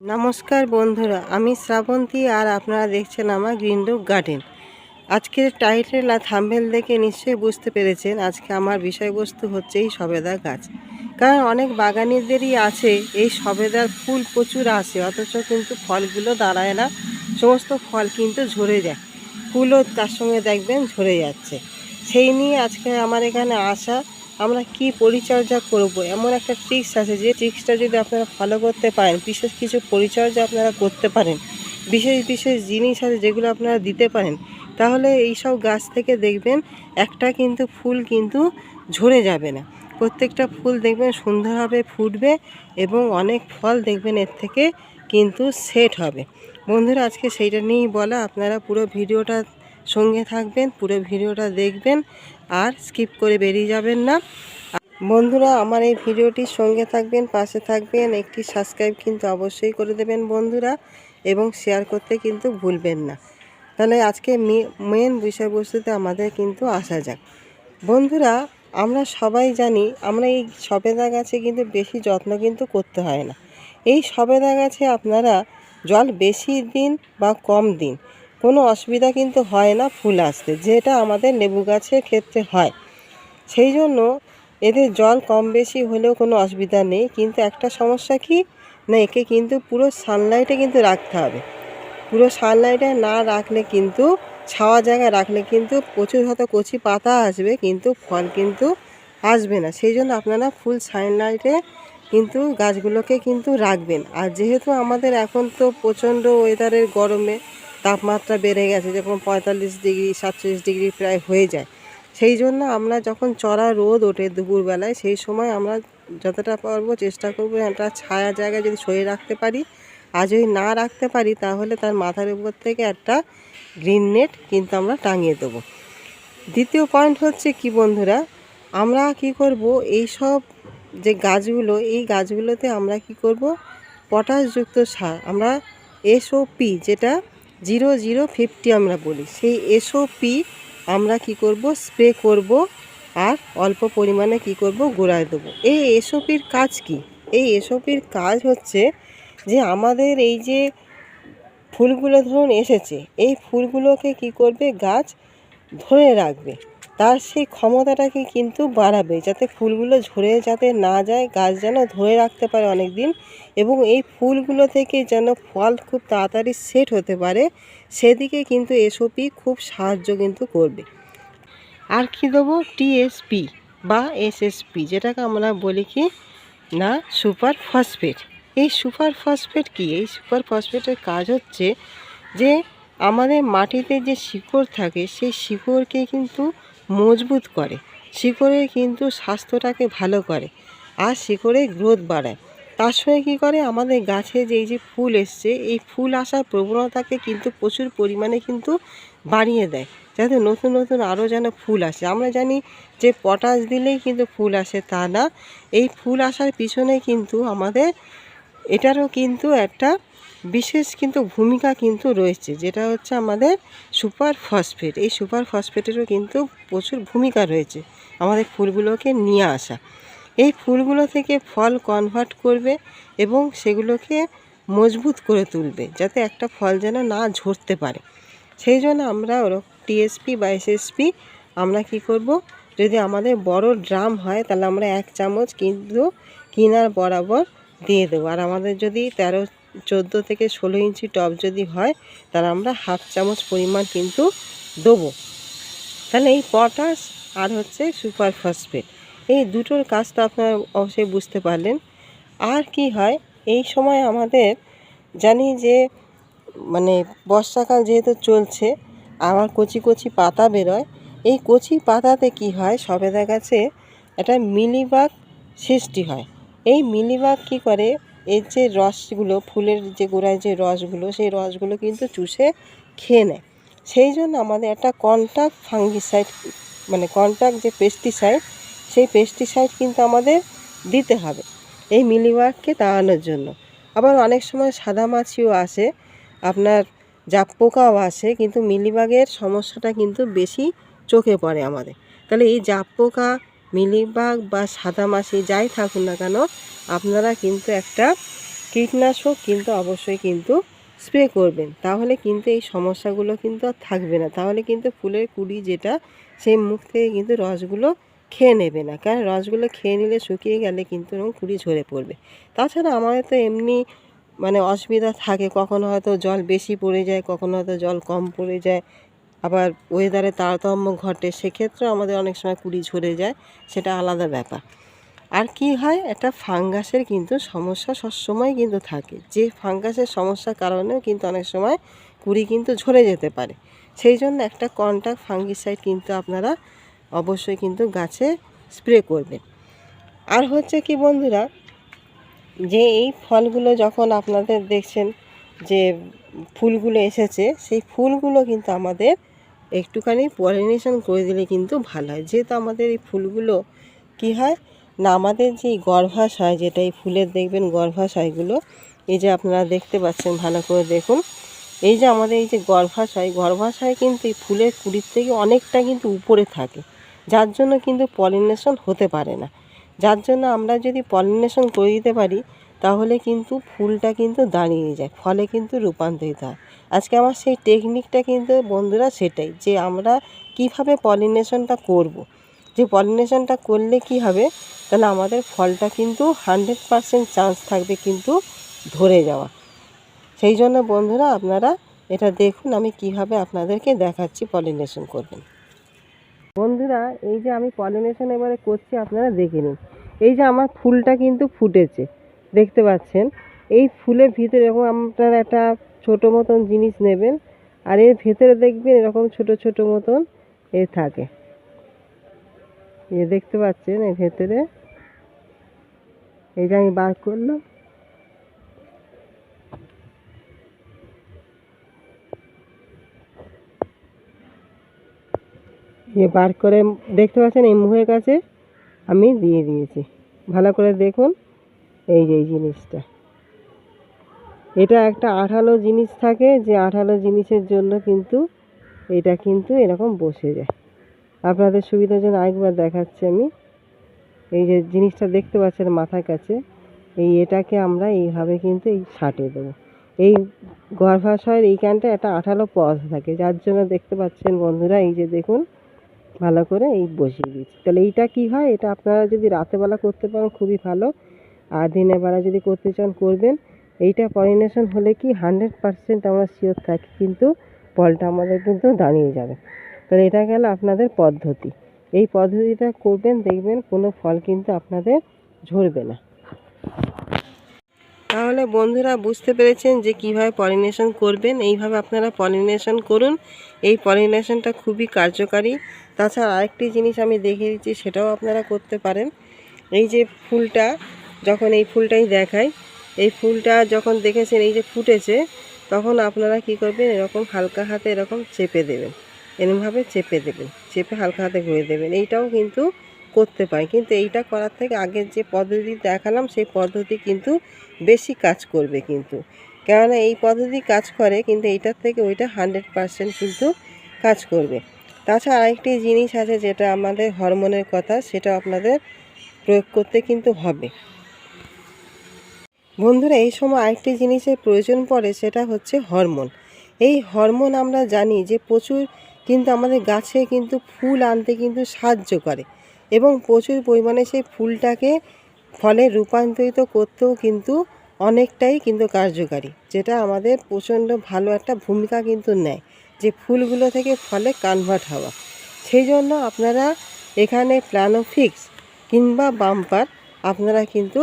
নমস্কার বন্ধুরা, আমি শ্রাবন্তী আর আপনারা দেখছেন আমার গ্রিন রুক গার্ডেন আজকের টাইটেল আর থাম্বেল দেখে নিশ্চয়ই বুঝতে পেরেছেন, আজকে আমার বিষয়বস্তু হচ্ছে এই সবেদা গাছ। কারণ অনেক বাগানিদেরই আছে, এই সবেদার ফুল প্রচুর আসে, অথচ কিন্তু ফলগুলো দাঁড়ায় না, সমস্ত ফল কিন্তু ঝরে যায়। ফুলও তার সঙ্গে দেখবেন ঝরে যাচ্ছে। সেই নিয়ে আজকে আমার এখানে আসা আমরা কি পরিচর্যা করব? এমন একটা ট্রিক্স আছে যে ট্রিক্সটা যদি আপনারা ফলো করতে পারেন, বিশেষ কিছু পরিচর্যা আপনারা করতে পারেন, বিশেষ বিশেষ জিনিস আছে যেগুলো আপনারা দিতে পারেন, তাহলে এই সব গাছ থেকে দেখবেন একটা কিন্তু ফুল কিন্তু ঝরে যাবে না। প্রত্যেকটা ফুল দেখবেন সুন্দরভাবে ফুটবে এবং অনেক ফল দেখবেন এর থেকে কিন্তু সেট হবে। বন্ধুরা, আজকে সেইটা নিয়েই বলা, আপনারা পুরো ভিডিওটা সঙ্গে থাকবেন, পুরো ভিডিওটা দেখবেন। আর স্কিপ করে বেরিয়ে যাবেন না। বন্ধুরা, আমার এই ভিডিওটির সঙ্গে থাকবেন, পাশে থাকবেন, একটি সাবস্ক্রাইব কিন্তু অবশ্যই করে দেবেন বন্ধুরা, এবং শেয়ার করতে কিন্তু ভুলবেন না। তাহলে আজকে মেন বিষয়বস্তুতে আমাদের কিন্তু আসা যাক। বন্ধুরা, আমরা সবাই জানি, আমরা এই সবেদা গাছে কিন্তু বেশি যত্ন কিন্তু করতে হয় না। এই সবেদা গাছে আপনারা জল বেশি দিন বা কম দিন। কোনো অসুবিধা কিন্তু হয় না ফুল আসতে, যেটা আমাদের লেবু গাছের ক্ষেত্রে হয়। সেই জন্য এদের জল কম বেশি হলেও কোনো অসুবিধা নেই, কিন্তু একটা সমস্যা কি? না, একে কিন্তু পুরো সানলাইটে কিন্তু রাখতে হবে। পুরো সানলাইটে না রাখলে কিন্তু, ছাওয়া জায়গায় রাখলে কিন্তু প্রচুর হয়তো কচি পাতা আসবে, কিন্তু ফল কিন্তু আসবে না। সেই জন্য আপনারা ফুল সানলাইটে কিন্তু গাছগুলোকে কিন্তু রাখবেন। আর যেহেতু আমাদের এখন তো প্রচণ্ড ওয়েদারের গরমে তাপমাত্রা বেড়ে গেছে যখন পঁয়তাল্লিশ ডিগ্রি, সাতচল্লিশ ডিগ্রি প্রায় হয়ে যায়। সেই জন্য আমরা যখন চড়া রোদ ওঠে দুপুরবেলায়, সেই সময় আমরা যতটা পারব চেষ্টা করব একটা ছায়া জায়গায় যদি সরিয়ে রাখতে পারি। আর যদি না রাখতে পারি, তাহলে তার মাথার উপর থেকে একটা গ্রিন নেট কিন্তু আমরা টাঙিয়ে দেবো। দ্বিতীয় পয়েন্ট হচ্ছে কি বন্ধুরা? আমরা কি করব? এই সব যে গাছগুলো, এই গাছগুলোতে আমরা কি করব? পটাশযুক্ত সার, আমরা এসওপি যেটা জিরো জিরো ফিফটি আমরা বলি। সেই এসওপি আমরা কি করব? স্প্রে করব আর অল্প পরিমাণে কি করব? গোড়ায় দেবো। এই এসওপির কাজ কি? এই এসওপির কাজ হচ্ছে যে আমাদের এই যে ফুলগুলো ধরুন এসেছে, এই ফুলগুলোকে কি করবে? গাছ ধরে রাখবে। তার সেই ক্ষমতাটাকে কিন্তু বাড়াবে যাতে ফুলগুলো ঝরে যাতে না যায়, গাছ যেন ধরে রাখতে পারে অনেক দিন এবং এই ফুলগুলো থেকে যেন ফল খুব তাড়াতাড়ি সেট হতে পারে, সেদিকে কিন্তু এসওপি খুব সাহায্য কিন্তু করবে। আর কি দেবো? টিএসপি বা এসএসপি যেটাকে আমরা বলি কি না, সুপার ফসফেট। এই সুপার ফসফেট কি? এই সুপার ফসফেটের কাজ হচ্ছে যে আমাদের মাটিতে যে শিকড় থাকে, সেই শিকড়কে কিন্তু মজবুত করে। শিকড়ে কিন্তু স্বাস্থ্যটাকে ভালো করে আর শিকড়ে গ্রোথ বাড়ায়। তার সঙ্গে কী করে? আমাদের গাছে যে এই যে ফুল এসছে, এই ফুল আসার প্রবণতাকে কিন্তু প্রচুর পরিমাণে কিন্তু বাড়িয়ে দেয়। যাতে নতুন নতুন আরও যেন ফুল আসে। আমরা জানি যে পটাশ দিলেই কিন্তু ফুল আসে, তা না। এই ফুল আসার পিছনে কিন্তু আমাদের, এটারও কিন্তু একটা বিশেষ কিন্তু ভূমিকা কিন্তু রয়েছে, যেটা হচ্ছে আমাদের সুপার ফসফেট। এই সুপার ফসফেটেরও কিন্তু প্রচুর ভূমিকা রয়েছে আমাদের ফুলগুলোকে নিয়ে আসা। এই ফুলগুলো থেকে ফল কনভার্ট করবে এবং সেগুলোকে মজবুত করে তুলবে, যাতে একটা ফল যেন না ঝরতে পারে। সেই জন্য আমরা ওরকম টিএসপি বা এসএসপি আমরা কি করব? যদি আমাদের বড় ড্রাম হয়, তাহলে আমরা এক চামচ কিন্তু কিনার বরাবর দিয়ে দেবো। আর আমাদের যদি তেরো চোদ্দ থেকে ষোলো ইঞ্চি টব যদি হয়, তাহলে আমরা হাফ চামচ পরিমাণ কিন্তু দেবো। তাহলে এই পটাশ আর হচ্ছে সুপার ফসফেট, এই দুটোর কাজ তো আপনারা অবশ্যই বুঝতে পারলেন। আর কি হয়, এই সময় আমাদের জানি যে মানে বর্ষাকাল যেহেতু চলছে আমার কচি কচি পাতা বেরোয়, এই কচি পাতাতে কি হয়, সবেদা গাছে একটা মিলিবাগ সৃষ্টি হয়। এই মিলিবাগ কি করে এর যে রসগুলো, ফুলের যে গোড়ায় যে রসগুলো, সেই রসগুলো কিন্তু চুষে খেয়ে নেয়। সেই জন্য আমাদের একটা কন্ট্যাক্ট ফাঙ্গিসাইড মানে কন্ট্যাক্ট যে পেস্টিসাইড সেই পেস্টিসাইড কিন্তু আমাদের দিতে হবে এই মিলিবাগকে তাড়ানোর জন্য। আবার অনেক সময় সাদা মাছিও আসে, আপনার জাপ পোকাও আসে, কিন্তু মিলিবাগের সমস্যাটা কিন্তু বেশি চোখে পড়ে আমাদের। তাহলে এই জাপ পোকা মিলিবাগ বা সাদা মাছি যাই থাকুন না কেন, আপনারা কিন্তু একটা কীটনাশক কিন্তু অবশ্যই কিন্তু স্প্রে করবেন। তাহলে কিন্তু এই সমস্যাগুলো কিন্তু আর থাকবে না। তাহলে কিন্তু ফুলের কুড়ি যেটা, সেই মুখ থেকে কিন্তু রসগুলো খেয়ে নেবে না। কারণ রসগুলো খেয়ে নিলে শুকিয়ে গেলে কিন্তু এরকম কুড়ি ঝরে পড়বে। তাছাড়া আমাদের তো এমনি মানে অসুবিধা থাকে, কখনো হয়তো জল বেশি পড়ে যায়, কখনো হয়তো জল কম পড়ে যায়। আবার ওয়েদারে তারতম্য ঘটে, সেক্ষেত্রেও আমাদের অনেক সময় কুড়ি ঝরে যায়, সেটা আলাদা ব্যাপার। আর কি হয়, একটা ফাঙ্গাসের কিন্তু সমস্যা সবসময় কিন্তু থাকে। যে ফাঙ্গাসের সমস্যার কারণেও কিন্তু অনেক সময় কুড়ি কিন্তু ঝরে যেতে পারে। সেই জন্য একটা কন্ট্যাক্ট ফাঙ্গিসাইড কিন্তু আপনারা অবশ্যই কিন্তু গাছে স্প্রে করবেন। আর হচ্ছে কি বন্ধুরা, যে এই ফলগুলো যখন আপনাদের দেখছেন যে ফুলগুলো এসেছে, সেই ফুলগুলো কিন্তু আমাদের একটুখানি পলিনেশন করে দিলে কিন্তু ভালো হয়। যেহেতু আমাদের এই ফুলগুলো কি হয় না, আমাদের যে গর্ভাশয় যেটা এই ফুলের দেখবেন গর্ভাশয়গুলো এই যে আপনারা দেখতে পাচ্ছেন, ভালো করে দেখুন। এই যে আমাদের এই যে গর্ভাশয় গর্ভাশয় কিন্তু এই ফুলের কুড়ির থেকে অনেকটা কিন্তু উপরে থাকে। যার জন্য কিন্তু পলিনেশন হতে পারে না। যার জন্য আমরা যদি পলিনেশন করে দিতে পারি, তাহলে কিন্তু ফুলটা কিন্তু দাঁড়িয়ে যায়, ফলে কিন্তু রূপান্তরিত হয়। আজকে আমার সেই টেকনিকটা কিন্তু বন্ধুরা সেটাই যে আমরা কীভাবে পলিনেশনটা করব। যে পলিনেশনটা করলে কি হবে? তাহলে আমাদের ফলটা কিন্তু হান্ড্রেড পারসেন্ট চান্স থাকবে কিন্তু ধরে যাওয়া। সেই জন্য বন্ধুরা আপনারা এটা দেখুন, আমি কীভাবে আপনাদেরকে দেখাচ্ছি পলিনেশন করবেন বন্ধুরা, এই যে আমি পলিনেশন এবারে করছি, আপনারা দেখে নিন। এই যে আমার ফুলটা কিন্তু ফুটেছে, দেখতে পাচ্ছেন? এই ফুলের ভিতরে এরকম আপনারা একটা ছোট মতন জিনিস নেবেন, আর এর ভেতরে দেখবেন এরকম ছোট ছোট মতন এ থাকে। এ দেখতে পাচ্ছেন এর ভেতরে? এই যে আমি বার করলাম। এ বার করে দেখতে পাচ্ছেন এই মুখের কাছে আমি দিয়ে দিয়েছি। ভালো করে দেখুন এই যে এই জিনিসটা। এটা একটা আঠালো জিনিস থাকে, যে আঠালো জিনিসের জন্য কিন্তু এটা কিন্তু এরকম বসে যায়। আপনাদের সুবিধার জন্য আরেকবার দেখাচ্ছি আমি। এই যে জিনিসটা দেখতে পাচ্ছেন মাথার কাছে, এই এটাকে আমরা এইভাবে কিন্তু এই ছাটে দেবো। এই গর্ভাশয়ের এইখানটা একটা আঠালো পথ থাকে, যার জন্য দেখতে পাচ্ছেন বন্ধুরা, এই যে দেখুন, ভালো করে এই বসিয়ে দিচ্ছি তাহলে এইটা কি হয়? এটা আপনারা যদি রাতেবেলা করতে পারেন, খুবই ভালো। আর দিনের বেলা যদি করতে চান, করবেন। এইটা পলিনেশন হলে কি হান্ড্রেড পারসেন্ট আমরা শিওর থাকি, কিন্তু ফলটা আমাদের কিন্তু দাঁড়িয়ে যাবে। তাহলে এটা গেল আপনাদের পদ্ধতি। এই পদ্ধতিটা করবেন, দেখবেন কোনো ফল কিন্তু আপনাদের ঝরবে না। তাহলে বন্ধুরা বুঝতে পেরেছেন যে কীভাবে পলিনেশন করবেন, এইভাবে আপনারা পলিনেশন করুন। এই পলিনেশনটা খুবই কার্যকারী। তাছাড়া আরেকটি জিনিস আমি দেখিয়ে দিচ্ছি, সেটাও আপনারা করতে পারেন। এই যে ফুলটা, যখন এই ফুলটাই দেখাই এই ফুলটা যখন দেখেছেন, এই যে ফুটেছে, তখন আপনারা কি করবেন, এরকম হালকা হাতে এরকম চেপে দেবেন। এরমভাবে চেপে দেবেন, চেপে হালকা হাতে ঘুরে দেবেন। এইটাও কিন্তু করতে পারে কিন্তু এইটা করার থেকে আগের যে পদ্ধতি দেখালাম, সেই পদ্ধতি কিন্তু বেশি কাজ করবে কিন্তু। কেননা এই পদ্ধতি কাজ করে, কিন্তু এইটার থেকে ওইটা হান্ড্রেড পারসেন্ট কিন্তু কাজ করবে। তাছাড়া আরেকটি জিনিস আছে, যেটা আমাদের হরমোনের কথা সেটা আপনাদের প্রয়োগ করতে কিন্তু হবে। বন্ধুরা, এই সময় আরেকটি জিনিসের প্রয়োজন পড়ে, সেটা হচ্ছে হরমোন। এই হরমোন আমরা জানি যে প্রচুর কিন্তু আমাদের গাছে কিন্তু ফুল আনতে কিন্তু সাহায্য করে এবং প্রচুর পরিমাণে সেই ফুলটাকে ফলে রূপান্তরিত করতেও কিন্তু অনেকটাই কিন্তু কার্যকারী, যেটা আমাদের প্রচণ্ড ভালো একটা ভূমিকা কিন্তু নেয় যে ফুলগুলো থেকে ফলে কনভার্ট হওয়া। সেই জন্য আপনারা এখানে প্ল্যানোফিক্স কিংবা বাম্পার আপনারা কিন্তু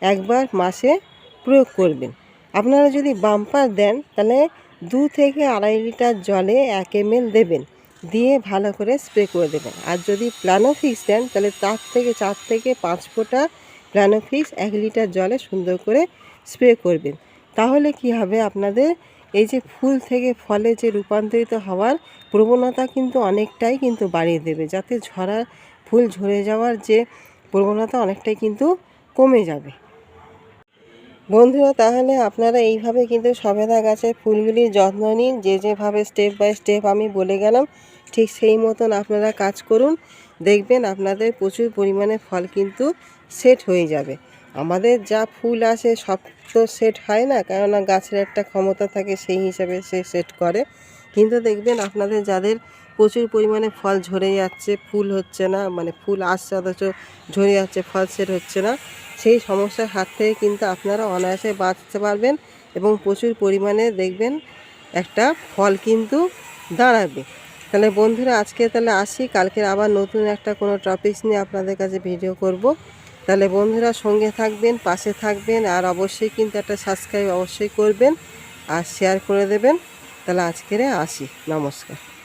একবার মাসে প্রয়োগ করবেন। আপনারা যদি বাম্পার দেন, তাহলে দু থেকে আড়াই লিটার জলে এক এম দেবেন। দিয়ে ভালো করে স্প্রে করে দেবেন। আর যদি প্ল্যানোফিক্স দেন, তাহলে তার থেকে চার থেকে পাঁচ ফোঁটা প্ল্যানোফিক্স এক লিটার জলে সুন্দর করে স্প্রে করবেন। তাহলে কি হবে আপনাদের? এই যে ফুল থেকে ফলে যে রূপান্তরিত হওয়ার প্রবণতা কিন্তু অনেকটাই কিন্তু বাড়িয়ে দেবে। যাতে ঝরা ফুল ঝরে যাওয়ার যে প্রবণতা অনেকটাই কিন্তু কমে যাবে। বন্ধুরা, তাহলে আপনারা এইভাবে কিন্তু সবেদা গাছের ফুলগুলির যত্ন নিন। যে যেভাবে স্টেপ বাই স্টেপ আমি বলে গেলাম, ঠিক সেই মতন আপনারা কাজ করুন। দেখবেন আপনাদের প্রচুর পরিমাণে ফল কিন্তু সেট হয়ে যাবে। আমাদের যা ফুল আসে সব তো সেট হয় না, কেননা গাছের একটা ক্ষমতা থাকে সেই হিসাবে সে সেট করে। কিন্তু দেখবেন আপনাদের যাদের প্রচুর পরিমাণে ফল ঝরে যাচ্ছে, ফুল হচ্ছে না মানে ফুল আসছে অথচ ঝরে যাচ্ছে, ফল সেট হচ্ছে না সেই সমস্যার হাত থেকে কিন্তু আপনারা অনায়াসে বাঁচতে পারবেন এবং প্রচুর পরিমাণে দেখবেন একটা ফল কিন্তু দাঁড়াবে। তাহলে বন্ধুরা, আজকে তাহলে আসি কালকে আবার নতুন একটা কোনো টপিকস নিয়ে আপনাদের কাছে ভিডিও করব। তাহলে বন্ধুরা, সঙ্গে থাকবেন, পাশে থাকবেন, আর অবশ্যই কিন্তু একটা সাবস্ক্রাইব অবশ্যই করবেন, আর শেয়ার করে দেবেন। তাহলে আজকেরে আসি। নমস্কার।